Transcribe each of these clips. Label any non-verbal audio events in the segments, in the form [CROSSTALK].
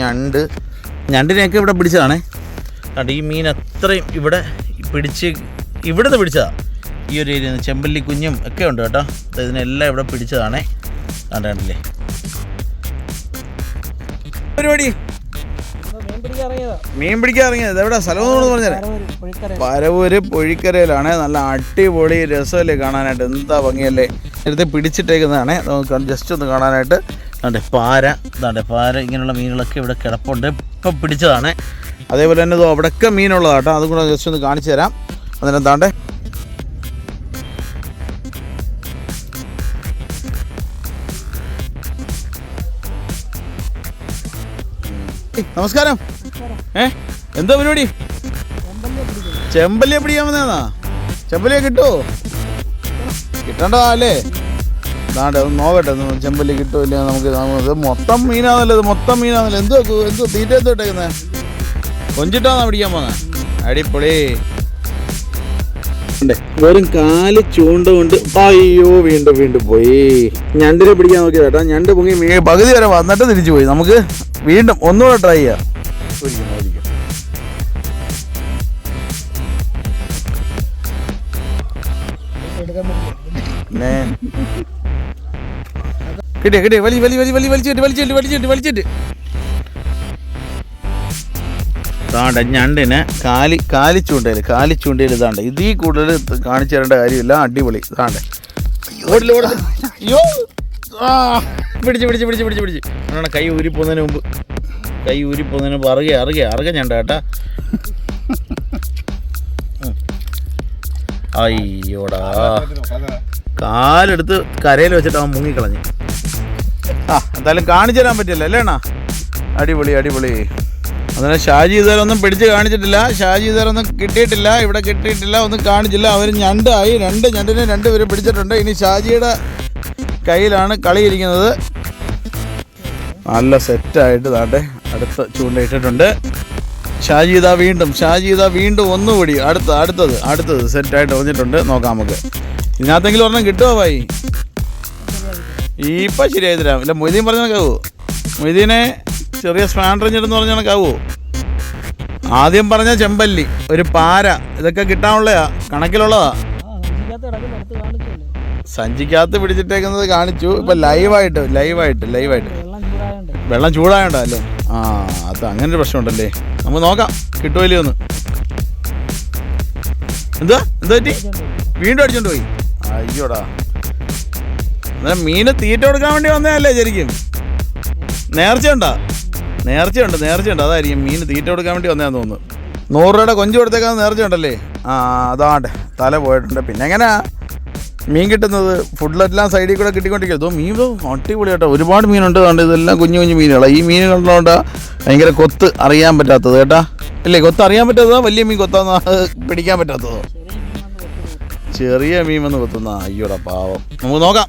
ഞണ്ട്. ഞണ്ടിനെയൊക്കെ ഇവിടെ പിടിച്ചതാണേ. കണ്ട ഈ മീൻ അത്രയും ഇവിടെ പിടിച്ച് ഇവിടുന്ന് പിടിച്ചതാണ് ഈ ഒരു ഏരിയ ചെമ്പല്ലി കുഞ്ഞും ഒക്കെ ഉണ്ട് കേട്ടോ. ഇതിനെല്ലാം ഇവിടെ പിടിച്ചതാണേ. കണ്ട കണ്ടില്ലേ? പരിപാടി? മീൻ പിടിക്കാൻ ഇറങ്ങിയത്. എവിടെ സ്ഥലം പറഞ്ഞേ പരവൂര് പൊഴിക്കരയിലാണ്. നല്ല അടിപൊളി രസമല്ലേ കാണാനായിട്ട്. എന്താ ഭംഗിയല്ലേ? നേരത്തെ പിടിച്ചിട്ടേക്കുന്നതാണ്. നമുക്ക് ജസ്റ്റ് ഒന്ന് കാണാനായിട്ട് ദാണ്ടെ പാര അതെ പാര ഇങ്ങനെയുള്ള മീനുകളൊക്കെ ഇവിടെ കിടപ്പുണ്ട്. ഇപ്പം പിടിച്ചതാണ്. അതേപോലെ തന്നെ അവിടെയൊക്കെ മീനുള്ളതാട്ടോ അതും കൂടെ ജസ്റ്റ് ഒന്ന് കാണിച്ചു തരാം. അതിനെന്താണ്ട് താണ്ടെ നമസ്കാരം. ഏ എന്താ പരിപാടി? ചെമ്പല്ലിയെ പിടിക്കാൻ വന്നതാ. ചെമ്പല്ലിയെ കിട്ടുമോ കിട്ടണ്ടതാ അല്ലേ? നാട്ടെ ഒന്ന് നോക്കട്ടെ ചെമ്പല്ലി കിട്ടുമോ ഇല്ല നമുക്ക് ഇത് മൊത്തം മീനാണല്ലോ ഇത്? മൊത്തം മീനാണല്ലോ എന്തോ എന്തോ തീറ്റ എന്തോ ഇട്ടേക്കുന്നത് കൊഞ്ചിട്ടാന്നാ പിടിക്കാൻ പോന്നെ. അടിപൊളി. വെറും കാൽ ചൂണ്ട കൊണ്ട് അയ്യോ വീണ്ടും വീണ്ടും പോയി. ഞണ്ടിനെ പിടിക്കാൻ നോക്കിയത് കേട്ടോ. ഞണ്ട് പൊങ്ങി പകുതി വരെ വന്നിട്ട് തിരിച്ചു പോയി. നമുക്ക് വീണ്ടും ഒന്നുകൂടെ ട്രൈ ചെയ്യാം. ഒരിക്കും കിട്ടിയ കിട്ടിയ വലി വലി വലി വലി വലിച്ചിട്ട് വലിച്ചിട്ട് വലിച്ചിട്ട് വലിച്ചിട്ട്. താണ്ട ഞണ്ടിന് കാലി ചൂണ്ടയിൽ കാലി ചൂണ്ടയിൽ ഇതാണ്ട് ഇതീ കൂടുതൽ കാണിച്ചു തരേണ്ട കാര്യമില്ല. അടിപൊളി ഇതാണ്ട് അയ്യോ പിടിച്ച് പിടിച്ച് പിടിച്ച് പിടിച്ച് പിടിച്ച്. അങ്ങനെ കൈ ഊരിപ്പോന്നതിന് മുമ്പ്. കൈ ഊരിപ്പോന്നതിന് മുമ്പ് അറുകെ അറുകെ അറുക ഞണ്ട കേട്ടാ. അയ്യോടാ. കാലെടുത്ത് കരയിൽ വെച്ചിട്ട് അവൻ മുങ്ങിക്കളഞ്ഞു. എന്തായാലും കാണിച്ചു തരാൻ പറ്റില്ല അല്ലേ അണ്ണാ? അടിപൊളി അടിപൊളി. അതിനെ ഷാജി ഇതുവരൊന്നും പിടിച്ച് കാണിച്ചിട്ടില്ല ഷാജി ഇതുവരൊന്നും കിട്ടിയിട്ടില്ല ഇവിടെ കിട്ടിയിട്ടില്ല ഒന്നും കാണിച്ചില്ല. അവർ ഞണ്ടായി രണ്ട് ഞണ്ടിനെ രണ്ട് പേര് പിടിച്ചിട്ടുണ്ട്. ഇനി ഷാജിയുടെ കയ്യിലാണ് കളിയിരിക്കുന്നത്. നല്ല സെറ്റായിട്ട് താട്ടെ അടുത്ത ചൂണ്ടയിട്ടിട്ടുണ്ട് ഷാജി ഇതാ വീണ്ടും ഷാജി ഇതാ വീണ്ടും ഒന്നുകൂടി അടുത്ത അടുത്തത് അടുത്തത് സെറ്റായിട്ട് വന്നിട്ടുണ്ട്. നോക്കാം നമുക്ക്. ഇതിനകത്തെങ്കിലും ഒരെണ്ണം കിട്ടുമോ ഭായി? ഇപ്പം ശരിയായി തരാം ഇല്ല മൊയ്തീൻ പറഞ്ഞ കണക്കാവോ മൊയ്തീനെ ചെറിയ സ്പാൻഡറിഞ്ഞിട്ടെന്ന് പറഞ്ഞ കണക്കാവോ ആദ്യം പറഞ്ഞ ചെമ്പല്ലി ഒരു പാര ഇതൊക്കെ കിട്ടാനുള്ളതാ കണക്കിലുള്ളതാ. സഞ്ചിക്കകത്ത് പിടിച്ചിട്ടേക്കുന്നത് കാണിച്ചു. ഇപ്പൊ ലൈവായിട്ട് ലൈവായിട്ട് ലൈവായിട്ട് വെള്ളം ചൂടായോണ്ടല്ലോ ആ അത് അങ്ങനെ ഒരു പ്രശ്നമുണ്ടല്ലേ? നമുക്ക് നോക്കാം കിട്ടുമല്ലേ ഒന്ന് എന്താ എന്താ പറ്റി വീണ്ടും അടിച്ചോണ്ട് പോയി. അയ്യോടാ. മീന് തീറ്റ കൊടുക്കാൻ വേണ്ടി വന്നതല്ലേ ശരിക്കും? നേർച്ചയുണ്ടോ? നേർച്ചയുണ്ട് നേർച്ചയുണ്ട്. അതായിരിക്കും മീന് തീറ്റ കൊടുക്കാൻ വേണ്ടി വന്നതാന്ന് തോന്നുന്നു. നൂറ് രൂപയുടെ കൊഞ്ച് കൊടുത്തേക്കാൻ നേർച്ചയുണ്ടല്ലേ? ആ അതാണ്ട്. തല പോയിട്ടുണ്ട്. പിന്നെ എങ്ങനെയാ മീൻ കിട്ടുന്നത് ഫുഡിലെല്ലാം സൈഡിൽ കൂടെ കിട്ടിക്കൊണ്ടിരിക്കും അതോ മീൻ ഇതോ അടിപൊളി കേട്ടോ. ഒരുപാട് മീനുണ്ട് കണ്ട് ഇതെല്ലാം കുഞ്ഞു കുഞ്ഞു മീനുകളാണ് ഈ മീൻ കണ്ടോണ്ടാ ഭയങ്കര കൊത്ത് അറിയാൻ പറ്റാത്തത് കേട്ടാ. ഇല്ലേ കൊത്ത് അറിയാൻ പറ്റാത്തതോ? വലിയ മീൻ കൊത്താന്നോ? പിടിക്കാൻ പറ്റാത്തതോ? ചെറിയ മീൻ വന്ന് കൊത്തുന്ന. അയ്യോടാ പാവം. നമുക്ക് നോക്കാം.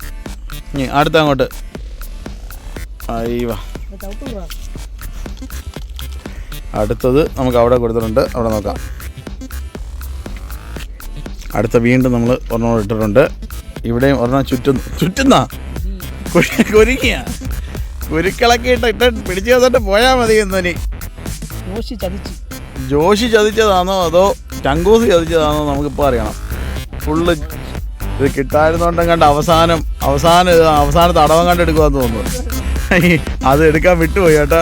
ഇനി അടുത്ത അങ്ങോട്ട് അയ്യോ. അടുത്തത് നമുക്ക് അവിടെ കൊടുത്തിട്ടുണ്ട്. അവിടെ നോക്കാം. അടുത്ത വീണ്ടും നമ്മൾ ഒരെണ്ണം ഇട്ടിട്ടുണ്ട്. ഇവിടെയും ഒരെണ്ണം ചുറ്റും ചുറ്റുന്ന? കുരുക്കിയ? കുരുക്കളൊക്കെ ഇട്ട് ഇട്ട് പിടിച്ചു തന്നിട്ട് പോയാൽ മതി എന്നനി ജോഷി ചതിച്ചതാണോ അതോ ചങ്കൂസ് ചതിച്ചതാണോ നമുക്കിപ്പോൾ അറിയണം. ഫുള്ള് ഇത് കിട്ടായിരുന്നോണ്ടും കണ്ട് അവസാനം അവസാനം അവസാനത്തെ അടവം കണ്ട് എടുക്കുവാന്ന് തോന്നുന്നു. അത് എടുക്കാൻ വിട്ടുപോയി ചേട്ടാ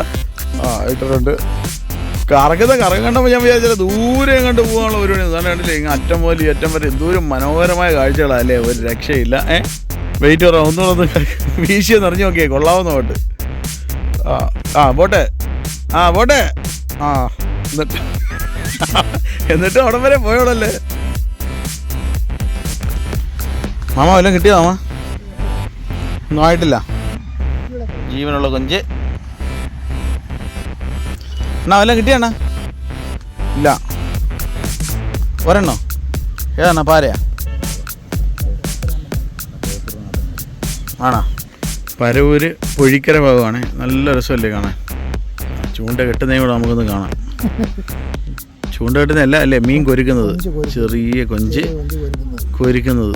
ആ ഇട്ടിട്ടുണ്ട്. കറങ്ങുന്ന കറങ്ങി കണ്ടപ്പോൾ ഞാൻ വിചാരിച്ചത് ദൂരെ കണ്ട് പോകാനുള്ള ഒരു പണിയുണ്ടല്ലേ കണ്ടില്ലേ? ഇങ്ങനെ അറ്റം ഈ അറ്റം വരെ എന്തോരം മനോഹരമായ കാഴ്ചകളാണ് അല്ലേ ഒരു രക്ഷയില്ല. ഏ? വെയിറ്റ് പറയാം ഒന്നുകൂടെ ഒന്ന് [LAUGHS] വീശിയെ നിറഞ്ഞു നോക്കിയേ. കൊള്ളാവുന്ന പോട്ട്. ആ ആ പോട്ടെ. ആ പോട്ടെ. ആ എന്നിട്ട് [LAUGHS] എന്നിട്ട് അവിടം വരെ പോയോളല്ലേ? മാമ വല്ലതും കിട്ടിയോ മാമ? ഒന്നും ആയിട്ടില്ല. ജീവനുള്ള കൊഞ്ച്. എന്നാ വല്ലതും കിട്ടിയാണ ഇല്ല. ഒരെണ്ണോ? ഏതാണ പാരയാ? ആണോ? പരവൂര് പൊഴിക്കര ഭാഗമാണ്. നല്ല രസമല്ലേ കാണാൻ. ചൂണ്ട കെട്ടുന്നതും കൂടെ നമുക്കൊന്ന് കാണാം. ചൂണ്ട കെട്ടുന്നതല്ല അല്ലേ മീൻ കൊരുക്കുന്നത്? ചെറിയ കൊഞ്ച് കൊരുക്കുന്നത്.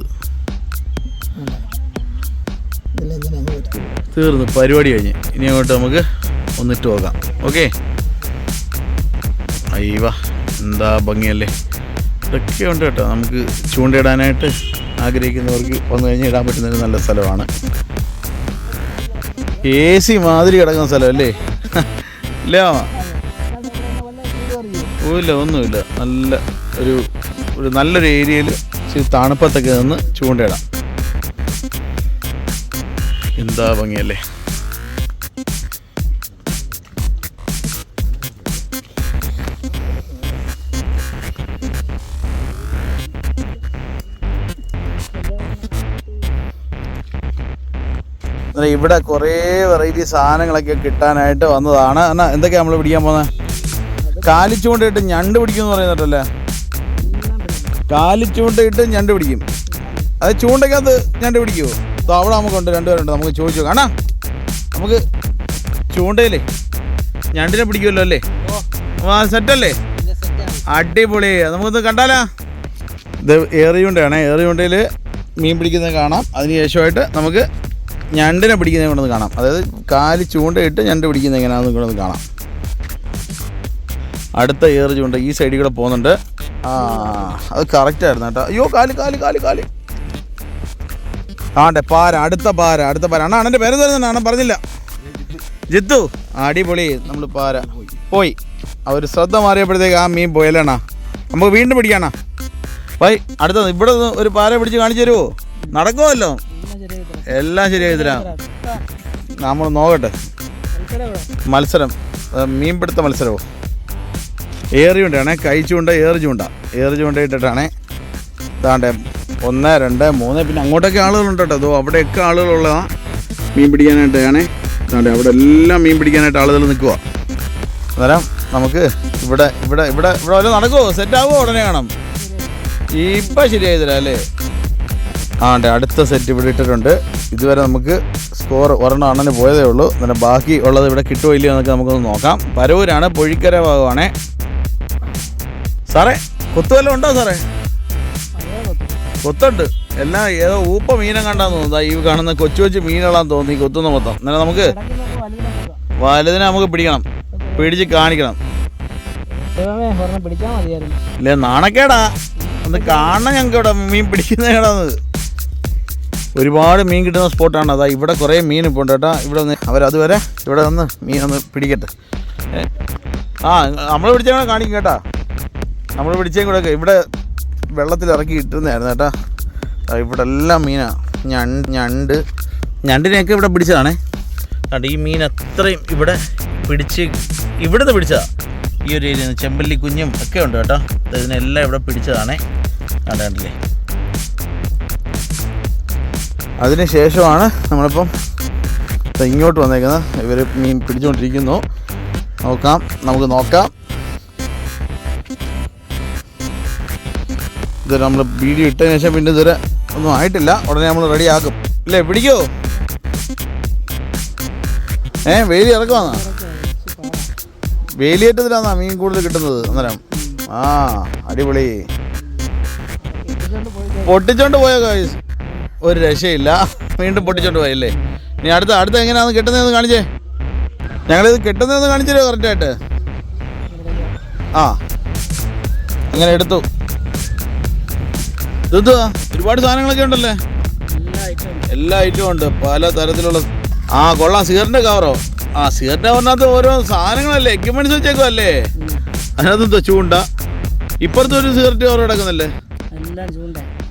തീർന്നു. പരിപാടി കഴിഞ്ഞ്. ഇനി അങ്ങോട്ട് നമുക്ക് ഒന്നിട്ട് പോകാം. ഓക്കെ? അയ്യവ എന്താ ഭംഗിയല്ലേ? ഇതൊക്കെ ഉണ്ട് കേട്ടോ. നമുക്ക് ചൂണ്ടയിടാനായിട്ട് ആഗ്രഹിക്കുന്നവർക്ക് വന്നു കഴിഞ്ഞാൽ ഇടാൻ പറ്റുന്ന ഒരു നല്ല സ്ഥലമാണ്. എ സി മാതിരി കിടക്കുന്ന സ്ഥലം അല്ലേ ഇല്ല ഇല്ല ഒന്നുമില്ല. നല്ല ഒരു ഒരു നല്ലൊരു ഏരിയയിൽ തണുപ്പത്തൊക്കെ നിന്ന് ചൂണ്ടയിടാം. എന്താ ഭംഗിയല്ലേ? ഇവിടെ കുറേ വെറൈറ്റി സാധനങ്ങളൊക്കെ കിട്ടാനായിട്ട് വന്നതാണ്. എന്നാ എന്തൊക്കെയാ നമ്മൾ പിടിക്കാൻ പോകുന്നത് കാലിച്ചൂണ്ടയിട്ട് ഞണ്ട് പിടിക്കും എന്ന് പറയുന്നിട്ടല്ലേ കാലിച്ചൂണ്ടയിട്ട് ഞണ്ട് പിടിക്കും. അത് ചൂണ്ടയ്ക്കകത്ത് ഞണ്ട് പിടിക്കുമോ അവിടെ നമുക്കുണ്ട് രണ്ടുപേരുണ്ട്. നമുക്ക് ചോദിച്ചു കാണാ നമുക്ക് ചൂണ്ടയില്ലേ? ഞണ്ടിനെ പിടിക്കുമല്ലോ അല്ലേ? ആ സെറ്റല്ലേ? അടിപൊളി. നമുക്കൊന്ന് കണ്ടാലാ? ഇത് ഏറിയുണ്ടയാണ് ഏറിയുണ്ടയിൽ മീൻ പിടിക്കുന്നത് കാണാം. അതിന് ശേഷമായിട്ട് നമുക്ക് ഞണ്ടിനെ പിടിക്കുന്നത് കൊണ്ടൊന്ന് കാണാം. അതായത് കാൽ ചൂണ്ടയിട്ട് ഞണ്ട് പിടിക്കുന്നത് എങ്ങനെയാണെന്ന് കൊണ്ടൊന്ന് കാണാം. അടുത്ത ഏറ് ചൂണ്ട ഈ സൈഡിൽ കൂടെ പോകുന്നുണ്ട്. ആ അത് കറക്റ്റായിരുന്നു കേട്ടോ. അയ്യോ കാൽ കാൽ കാൽ കാൽ. ആണ്ടെ പാര അടുത്ത പാര അടുത്ത പാര. അണ്ണാ അണ്ണന്റെ പേര് തരുന്നുണ്ട് അണ്ണൻ പറഞ്ഞില്ല. ജിത്തു അടിപൊളി നമ്മൾ പാര. പോയി. അവർ ശ്രദ്ധ മാറിയപ്പോഴത്തേക്ക് ആ മീൻ പോയല്ലേണ്ണാ നമുക്ക് വീണ്ടും പിടിക്കണ ബൈ അടുത്ത ഇവിടെ ഒരു പാര പിടിച്ച് കാണിച്ചു തരുമോ നടക്കുമല്ലോ എല്ലാം ശരിയായി തരാം. നമ്മൾ നോക്കട്ടെ. മത്സരം. മീൻ മീൻപിടുത്ത മത്സരമോ ഏറി ഉണ്ടാണേ കൈ ചൂണ്ട ഏറ് ചൂണ്ട ഏറി ചൂണ്ട ഇട്ടിട്ടാണേ. ഇതാണ്ടേ ഒന്ന് രണ്ട് മൂന്ന്. പിന്നെ അങ്ങോട്ടൊക്കെ ആളുകളുണ്ട് കേട്ടോ അതോ അവിടെയൊക്കെ ആളുകളുള്ളതാണ് മീൻ പിടിക്കാനായിട്ടാണേ. ഇതാണ്ടേ അവിടെ എല്ലാം മീൻ പിടിക്കാനായിട്ട് ആളുകൾ നിൽക്കുക അന്നേരം നമുക്ക് ഇവിടെ ഇവിടെ ഇവിടെ ഇവിടെ വല്ലതും നടക്കുമോ സെറ്റ് ആവുമോ ഉടനെ കാണാം ഇപ്പം ശരിയായി തരാം അല്ലേ ആണ്ടെ അടുത്ത സെറ്റ് ഇവിടെ ഇട്ടിട്ടുണ്ട്. ഇതുവരെ നമുക്ക് സ്കോർ ഒരെണ്ണം അണ്ണന് പോയതേ ഉള്ളൂ. അന്നേരം ബാക്കി ഉള്ളത് ഇവിടെ കിട്ടുമോ ഇല്ലയോ എന്നൊക്കെ നമുക്കൊന്ന് നോക്കാം. പരവൂരാണ് പൊഴിക്കര ഭാഗമാണേ. സാറേ കൊത്തുവല്ലം ഉണ്ടോ സാറേ? കൊത്തുണ്ട്. എല്ലാം ഏതോ ഊപ്പ മീനം കണ്ടാന്ന് തോന്നുന്നു. ഈ കാണുന്ന കൊച്ചു കൊച്ചു മീനുകളാന്ന് തോന്നി കൊത്തുന്ന മൊത്തം. എന്നാലും നമുക്ക് വലുതിനെ നമുക്ക് പിടിക്കണം. പിടിച്ച് കാണിക്കണം. ഇല്ല നാണക്കേടാ. ഒന്ന് കാണണം ഞങ്ങൾക്ക് ഇവിടെ മീൻ പിടിക്കുന്ന കേടാന്ന്. ഒരുപാട് മീൻ കിട്ടുന്ന സ്പോട്ടാണ്. അതാ ഇവിടെ കുറേ മീൻ ഇപ്പോൾ ഉണ്ട് കേട്ടോ. ഇവിടെ ഒന്ന് അവരതുവരെ ഇവിടെ ഒന്ന് മീൻ ഒന്ന് പിടിക്കട്ടെ. ആ നമ്മൾ പിടിച്ചാൽ കാണിക്കും കേട്ടാ. നമ്മൾ പിടിച്ചേ കൂടെ ഇവിടെ വെള്ളത്തിൽ ഇറക്കി ഇട്ടുന്നതായിരുന്നു കേട്ടാ. ഇവിടെ എല്ലാം മീനാ. ഞണ്ട് ഞണ്ട്. ഞണ്ടിനെയൊക്കെ ഇവിടെ പിടിച്ചതാണേ. കണ്ട് ഈ മീൻ അത്രയും ഇവിടെ പിടിച്ച് ഇവിടുന്ന് പിടിച്ചതാ. ഈ ഒരു ഏരിയ ചെമ്പല്ലി കുഞ്ഞും ഒക്കെ ഉണ്ട് കേട്ടോ. ഇതിനെല്ലാം ഇവിടെ പിടിച്ചതാണേ. കണ്ട കണ്ടില്ലേ? അതിന് ശേഷമാണ് നമ്മളിപ്പം ഇങ്ങോട്ട് വന്നേക്കുന്നത്. ഇവർ മീൻ പിടിച്ചുകൊണ്ടിരിക്കുന്നു. നോക്കാം നമുക്ക് നോക്കാം. ഇത് നമ്മൾ വീഡിയോ ഇട്ടതിന് ശേഷം പിന്നെ ഇതുവരെ ഒന്നും ആയിട്ടില്ല. ഉടനെ നമ്മൾ റെഡി ആക്കും. ഇല്ലേ പിടിക്കോ. ഏ വേലി ഇറക്കുവാന്നാ? വേലിയേറ്റത്തിലാന്നാ മീൻ കൂടുതൽ കിട്ടുന്നത് അന്നേരം. ആ അടിപൊളി. പൊട്ടിച്ചോണ്ട് പോയോ guys? ഒരു രക്ഷയില്ല. വീണ്ടും പൊട്ടിച്ചോണ്ട് പോയല്ലേ? ഇനി അടുത്ത അടുത്ത എങ്ങനെയാന്ന് കിട്ടുന്നതെന്ന് കാണിച്ചേ. ഞങ്ങളിത് കിട്ടുന്നതെന്ന് കാണിച്ചല്ലോ കറക്റ്റായിട്ട് ആ. അങ്ങനെ എടുത്തു. ഇതെന്തുവാ? ഒരുപാട് സാധനങ്ങളൊക്കെ ഉണ്ടല്ലേ? എല്ലാ ഐറ്റവും ഉണ്ട്. പല തരത്തിലുള്ള ആ കൊള്ളാം. സിഗറിന്റെ കവറോ ആ സിഗറിന്റെ കവറിനകത്ത് ഓരോ സാധനങ്ങളല്ലേ? എക്യുപ്മെന്റ്സ് വെച്ചേക്കും അല്ലേ അതിനകത്ത് എന്തോ ചൂണ്ട? ഇപ്പുറത്തെ ഒരു സിഗരറ്റ് കവർ കിടക്കുന്നല്ലേ?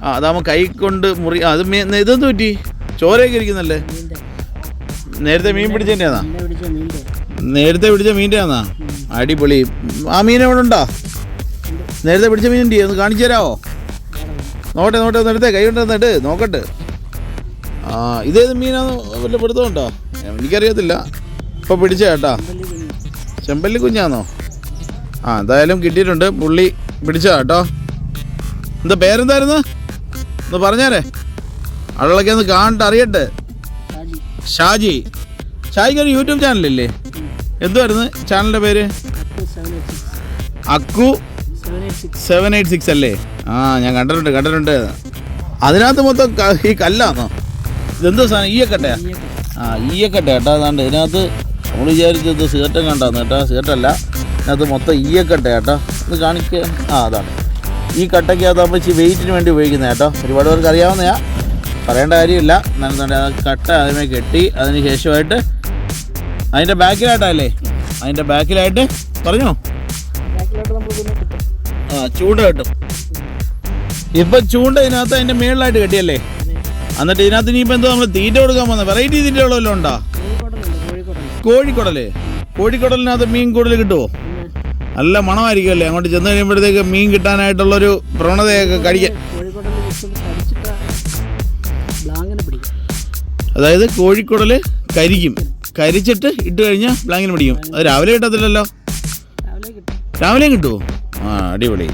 ആ അതാ കൈ കൊണ്ട് മുറി അത് ഇതെന്ത് പറ്റി? ചോരയൊക്കെ ഇരിക്കുന്നല്ലേ? നേരത്തെ മീൻ പിടിച്ചതിന്റെയാന്നാ എന്നെ പിടിച്ച മീന്റെ. നേരത്തെ പിടിച്ച മീന്റെ ആന്നാ അടിപൊളി. ആ മീൻ എവിടെ ഉണ്ടാ? നേരത്തെ പിടിച്ച മീൻ ഒന്ന് കാണിച്ചു തരാമോ നോട്ടെ നോട്ടെ ഒന്ന് എടുത്തേ. കൈ കൊണ്ട് എന്നിട്ട് നോക്കട്ടെ. ആ ഇതേത് മീനാന്ന് വല്ല പിടുത്തമുണ്ടോ? എനിക്കറിയത്തില്ല. ഇപ്പോൾ പിടിച്ച കേട്ടാ. ചെമ്പല്ലി കുഞ്ഞാന്നോ? ആ എന്തായാലും കിട്ടിയിട്ടുണ്ട്. പുള്ളി പിടിച്ച കേട്ടോ. എന്താ പേരെന്തായിരുന്നു? ഒന്ന് പറഞ്ഞാരേ. ആളുകളൊക്കെ ഒന്ന് കാണട്ടെ അറിയട്ടെ. ഷാജി. ഷാജി ഷാജിക്ക് ഒരു യൂട്യൂബ് ചാനലില്ലേ? എന്തുവായിരുന്നു ചാനലിന്റെ പേര്? അക്കു സെവൻ എയ്റ്റ് സിക്സ് അല്ലേ? ആ ഞാൻ കണ്ടിട്ടുണ്ട് കണ്ടിട്ടുണ്ട്. അതിനകത്ത് മൊത്തം ക- ഈ കല്ലാണോ ഇതെന്തോ സാധനം ഈയക്കട്ടയാ? ആ ഈയക്കട്ട കേട്ടോ അതാണ്ട്. ഇതിനകത്ത് നമ്മൾ വിചാരിച്ചത് സിഗരറ്റും കണ്ടാന്ന് കേട്ടോ സിഗരറ്റല്ല. അതിനകത്ത് മൊത്തം ഈയക്കട്ട കേട്ടോ. ഇത് കാണിക്കുക ആ അതാണ്. ഈ കട്ടയ്ക്കകത്ത് അപ്പം ഇച്ചിരി വെയിറ്റിന് വേണ്ടി ഉപയോഗിക്കുന്നത് കേട്ടോ. ഒരുപാട് പേർക്ക് അറിയാവുന്നതാ പറയേണ്ട കാര്യമില്ല. എന്നാലും ആ കട്ട അതിനെ കെട്ടി അതിന് ശേഷമായിട്ട് അതിന്റെ ബാക്കിലായിട്ടല്ലേ? അതിന്റെ ബാക്കിലായിട്ട് പറഞ്ഞോ? ചൂണ്ട കിട്ടും ഇപ്പൊ ചൂണ്ട ഇതിനകത്ത് അതിന്റെ മേളിലായിട്ട് കെട്ടിയല്ലേ? എന്നിട്ട് ഇതിനകത്ത് ഇനിയിപ്പോൾ എന്തോ നമ്മൾ തീറ്റ കൊടുക്കാൻ പോകുന്നത് വെറൈറ്റി തീറ്റകളോ വല്ലതും ഉണ്ടോ? കോഴിക്കോടുന്നുണ്ട് കോഴിക്കോടുണ്ട് കോഴിക്കുടലേ. കോഴിക്കുടലിനകത്ത് മീൻ കൂടുതൽ കിട്ടുമോ നല്ല മണമായിരിക്കുമല്ലേ? അങ്ങോട്ട് ചെന്ന് കഴിയുമ്പോഴത്തേക്ക് മീൻ കിട്ടാനായിട്ടുള്ളൊരു പ്രവണതയൊക്കെ കഴിക്കാൻ അതായത് കോഴിക്കുടൽ കരിക്കും. കരിച്ചിട്ട് ഇട്ട് കഴിഞ്ഞാൽ ബ്ലാങ്കിന് പിടിക്കും. അത് രാവിലെ കിട്ടത്തില്ലല്ലോ. രാവിലെ കിട്ടും. രാവിലെയും കിട്ടുമോ അടിപൊളി.